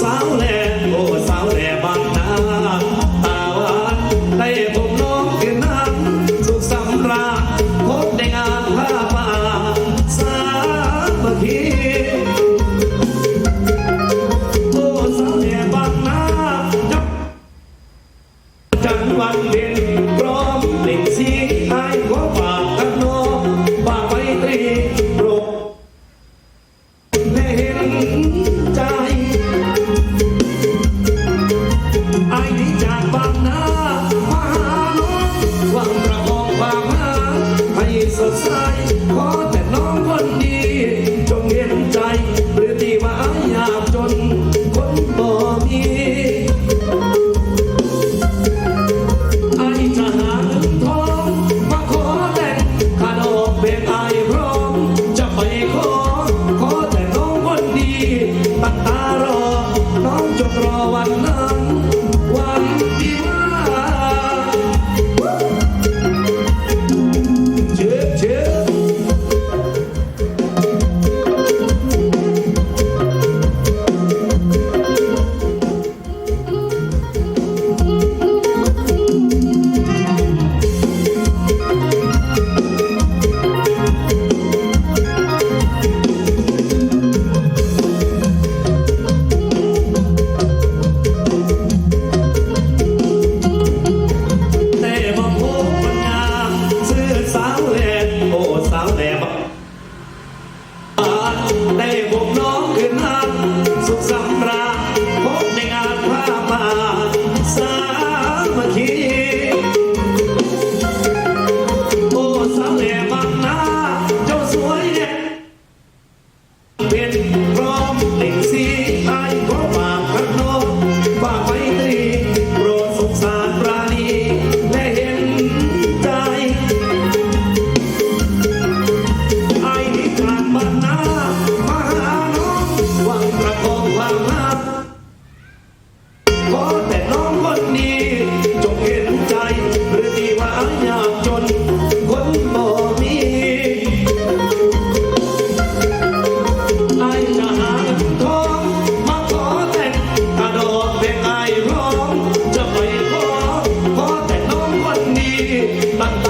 啥嘞？ สดใสขอแต่น้องคนดี จงเห็นใจหรือที่ว่าอยากจน คนบ่มีอ้จะหาเงินทองมาขอแต่ขาดดอกเบี้ยร่ำจะไปขอ ขอแต่น้องคนดี ตั้งตารอ น้องจงรอวันนั้น বাংলা